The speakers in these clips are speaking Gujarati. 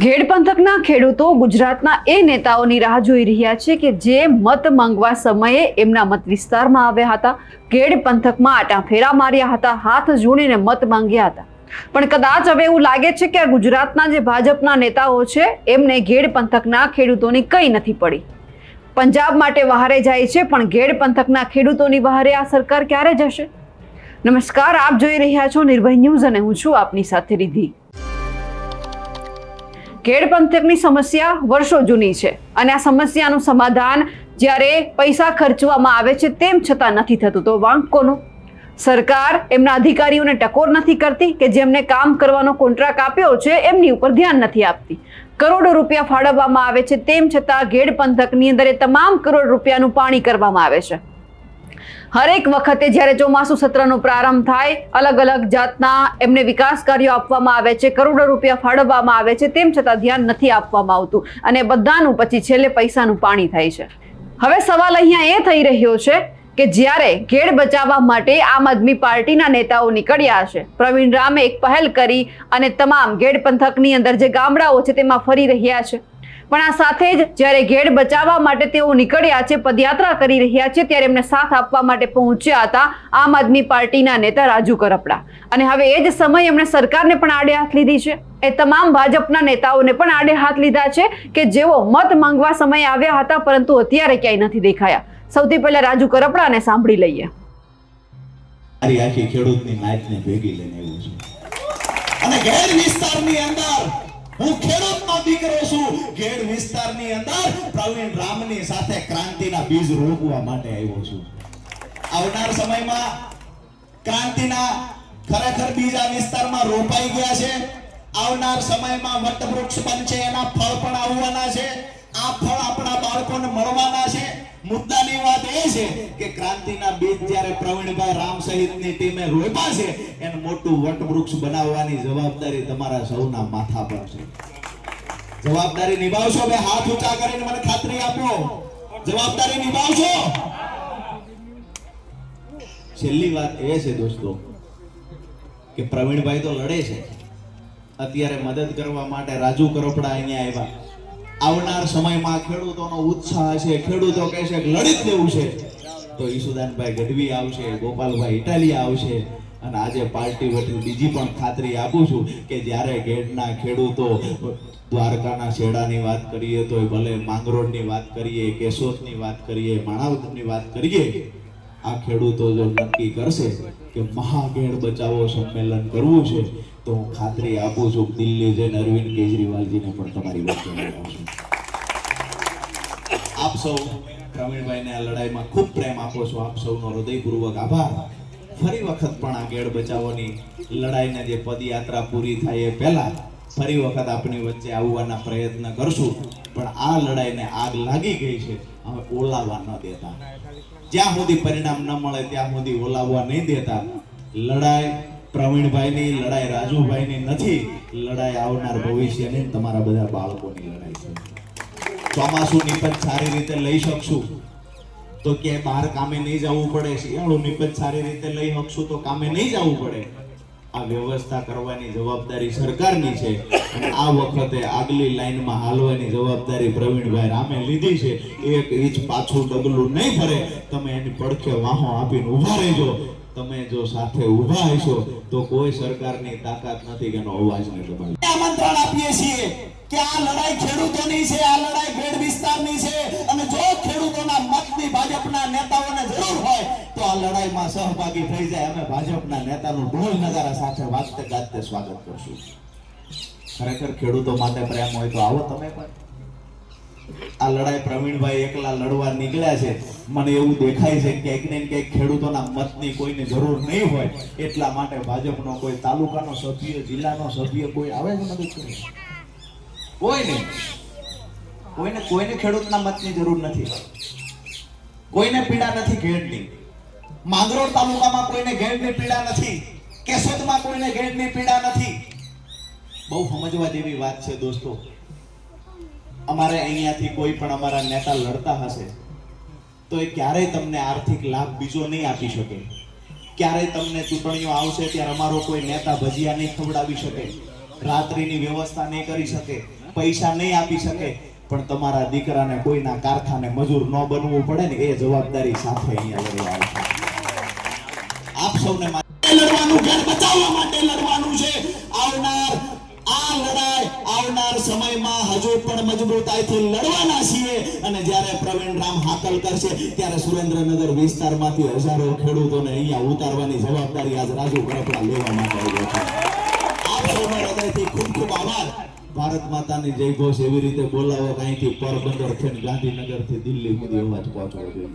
ઘેડ પંથકના ખેડૂતો ગુજરાતના એ નેતાઓની રાહ જોઈ રહ્યા છે કે જે મત માંગવા સમયે એમના મત વિસ્તારમાં આવ્યા હતા. ઘેડ પંથકમાં આટા ફેરા માર્યા હતા, હાથ જોડીને મત માંગ્યા હતા. પણ કદાચ હવે એવું લાગે છે કે આ ગુજરાતના જે ભાજપના નેતાઓ છે, એમને ઘેડ પંથકના ખેડૂતોની કંઈ નથી પડી. પંજાબ માટે વહારે જાય છે, પણ ઘેડ પંથકના ખેડૂતોની વહારે આ સરકાર ક્યારે જશે? નમસ્કાર, આપ જોઈ રહ્યા છો નિર્ભય ન્યૂઝ અને હું છું આપની સાથે રિધિ. ઘેડ પંથકની સમસ્યા વર્ષો જૂની છે અને આ સમસ્યાનું સમાધાન જ્યારે પૈસા ખર્ચવામાં આવે છે તેમ છતાં નથી થતું. તો વાંક કોનું સરકાર એમના અધિકારીઓને ટકોર નથી કરતી કે જેમને કામ કરવાનો કોન્ટ્રાક્ટ આપ્યો છે એમની ઉપર ધ્યાન નથી આપતી. કરોડો રૂપિયા ફાળવવામાં આવે છે તેમ છતાં ઘેડ પંથકની અંદર એ તમામ કરોડ રૂપિયાનું પાણી કરવામાં આવે છે. હરેક વખતે જ્યારે ચોમાસુ સત્રનો પ્રારંભ થાય, અલગ અલગ જાતના એમને વિકાસ કાર્યો આપવામાં આવે છે, કરોડો રૂપિયા ફાળવવામાં આવે છે, તેમ છતાં ધ્યાન નથી આપવામાં આવતું. અને બધાનું પછી છેલ્લે પૈસાનું પાણી થાય છે. હવે સવાલ અહીંયા એ થઈ રહ્યો છે કે જ્યારે ઘેડ બચાવવા માટે આમ આદમી પાર્ટીના નેતાઓ નીકળ્યા છે, પ્રવીણ રામે એક પહેલ કરી અને તમામ ઘેડ પંથકની અંદર જે ગામડાઓ છે તેમાં ફરી રહ્યા છે. પણ આ સાથે જ જ્યારે ઘેડ બચાવવા માટે તેઓ નીકળ્યા છે, પદયાત્રા કરી રહ્યા છે, ત્યારે એમને સાથ આપવા માટે પહોંચ્યા હતા આમ આદમી પાર્ટીના નેતા રાજુ કરપડા. અને હવે એ જ સમય એમણે સરકારને પણ આડે હાથ લીધી છે. એ તમામ ભાજપના નેતાઓને પણ આડે હાથ લીધા છે કે જેઓ મત માંગવા સમયે આવ્યા હતા, પરંતુ અત્યારે ક્યાંય નથી દેખાયા. સૌથી પહેલા રાજુ કરપડાને સાંભળી લઈએ. ખેડૂતની ભેગી લઈને એવું છે. અને ઘેર વિસ્તારની અંદર હું ખેડૂતનો દીકરો છું? ઘેડ વિસ્તારની અંદર પ્રવીણ રામની સાથે ક્રાંતિના બીજ રોપવા માટે આવ્યો છું. આવનાર સમયમાં ક્રાંતિના ખરેખર બીજ આ વિસ્તારમાં રોપાઈ ગયા છે. આવનાર સમયમાં વટવૃક્ષ બનશે એના ફળ પણ આવવાના છે. આ ફળ આપણા બાળકોને મળવાના છે. મુદ્દાની વાત એ છે કે ક્રાંતિના બીજ જ્યારે પ્રવીણભાઈ રામ સહિતની ટીમે રોપા છે, એને મોટું વટવૃક્ષ બનાવવાની જવાબદારી તમારા સૌના માથા પર છે. જવાબદારી નિભાવશો, બે હાથ ઊંચા કરીને મને ખાતરી આપો. જવાબદારી નિભાવશો. છેલ્લી વાત એ છે દોસ્તો, કે પ્રવીણભાઈ તો લડે છે. અત્યારે મદદ કરવા માટે રાજુ કરોપડા અહીંયા આવ્યા. આવનાર સમયમાં ખેડૂતોનો ઉત્સાહ છે, ખેડૂતો કહે છે લડી જ લેવું છે. તો ઈસુદાનભાઈ ગઢવી આવશે, ગોપાલભાઈ ઇટાલિયા આવશે અને આજે પાર્ટી વતી બીજી પણ ખાતરી આપું છું કે જ્યારે ગેડના ખેડૂતો દ્વારકાના શેડાની વાત કરીએ તો ભલે માંગરોળની વાત કરીએ, કેશોદની વાત કરીએ માણાવદરની વાત કરીએ, આ ખેડૂતો જો નક્કી કરશે કે મહાગેડ બચાવો સંમેલન કરવું છે, તો હું ખાતરી આપું છું દિલ્હી જઈને અરવિંદ કેજરીવાલજીને પણ તમારી વચ્ચે આવશું આપ સૌ પ્રવીણભાઈને આ લડાઈમાં ખૂબ પ્રેમ આપો છો. આપ સૌનો હૃદયપૂર્વક આભાર. ફરી વખત પણ આ ગેડ બચાવોની લડાઈને જે પદયાત્રા પૂરી થાય એ પહેલા ફરી વખત આપણી વચ્ચે આવવાના પ્રયત્ન કરશું. પણ આ લડાઈને આગ લાગી ગઈ છે. હવે ઓલાવવા ન દેતા. જ્યાં સુધી પરિણામ ન મળે, ત્યાં સુધી ઓલાવવા નહીં દેતા. લડાઈ પ્રવીણભાઈની, લડાઈ રાજુભાઈની નથી. લડાઈ આવનાર ભવિષ્યની તમારા બધા બાળકોની લડાઈ છે. ચોમાસુની પણ સારી રીતે લઈ શકશું. તો ક્યાંય બહાર કામે નહીં જવું પડે, શિયાળું નિપજ સારી રીતે લઈ શકશું તો કામે નહીં જવું પડે. આ વ્યવસ્થા કરવાની જવાબદારી સરકારની છે અને આ વખતે આગલી લાઈનમાં હાલવાની જવાબદારી પ્રવીણભાઈ રામે લીધી છે. એક ઇંચ પાછું ડગલું નહીં ભરે. તમે એની પડખે વાહો આપીને ઊભા રહેજો. તમે જો સાથે ઊભા હશો તો કોઈ સરકારની તાકાત નથી કે એનો અવાજ નહીં દબાવી આમંત્રણ આપીએ છીએ કે આ લડાઈ ખેડૂતોની છે, આ લડાઈ ભેડ વિસ્તારની છે. ભાજપના નેતાઓને જરૂર હોય તો આ લડાઈમાં સહભાગી થઈ જાય. અમે ભાજપના નેતાનું ઢોલ નગારા સાથે વાગતે ગાજતે સ્વાગત કરશું. ખરેખર ખેડૂતો માટે પ્રેમ હોય તો આવો તમે પણ. આ લડાઈ પ્રવીણભાઈ એકલા લડવા નીકળ્યા છે. મને એવું દેખાય છે કે ને ક્યાંક ખેડૂતોના મતની કોઈને જરૂર નહીં હોય. એટલા માટે ભાજપનો કોઈ તાલુકાનો સભ્ય, જિલ્લાનો સભ્ય કોઈ આવે છે મદદ કરે કોઈ નહીં કોઈને કોઈને ખેડૂતના મતની જરૂર નથી. કોઈને પીડા નથી ઘેડની માંગરોળ તાલુકામાં કોઈને ઘેડની પીડા નથી. કેશોદમાં કોઈને ઘેડની પીડા નથી. બહુ સમજવા જેવી વાત છે દોસ્તો. અમારે અહીંયાથી કોઈ પણ અમારા નેતા લડતા હશે, તો એ ક્યારેય તમને આર્થિક લાભ બીજો નહીં આપી શકે. ક્યારેય તમને ચૂંટણીઓ આવશે ત્યારે અમારો કોઈ નેતા ભજીયા નહીં ખવડાવી શકે. રાત્રિની વ્યવસ્થા નહીં કરી શકે. પૈસા નહીં આપી શકે. પણ તમારા દીકરાને કોઈના કારખાને મજૂર ન બનવું પડે ને એ જવાબદારી સાથે અહીંયા લડવા આપ સૌને લડવાનું ઘર બચાવવા માટે લડવાનું છે. આવનાર આ લડાઈ, આવનાર સમયમાં હજુ પણ મજબૂતાઈથી લડવાના છીએ. અને જ્યારે પ્રવીણ રામ હાકલ કરશે, ત્યારે સુરેન્દ્રનગર વિસ્તારમાંથી હજારો ખેડૂતોને અહીંયા ઉતારવાની જવાબદારી આજ રાજુ ગરપડા લેવા માટે આવ્યો છે. આપ સૌનો હૃદયથી ખૂબ ખૂબ આભાર. ભારત માતાની જય ઘોષ એવી રીતે બોલાવો અહીંથી પોરબંદર થઈને ગાંધીનગરથી દિલ્હી સુધી અવાજ પહોંચવો જોઈએ.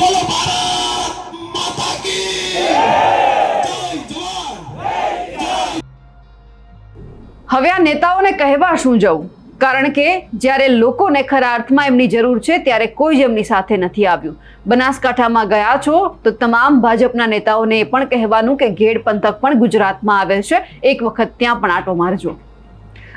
બોલો ભારત માતા કી હવે આ નેતાઓને કહેવા શું જવું? કારણ કે જ્યારે લોકોને ખરા અર્થમાં એમની જરૂર છે, ત્યારે કોઈ જ એમની સાથે નથી આવ્યું. બનાસકાંઠામાં ગયા છો તો તમામ ભાજપના નેતાઓને એ પણ કહેવાનું કે ઘેડ પંથક પણ ગુજરાતમાં આવે છે. એક વખત ત્યાં પણ આટો મારજો.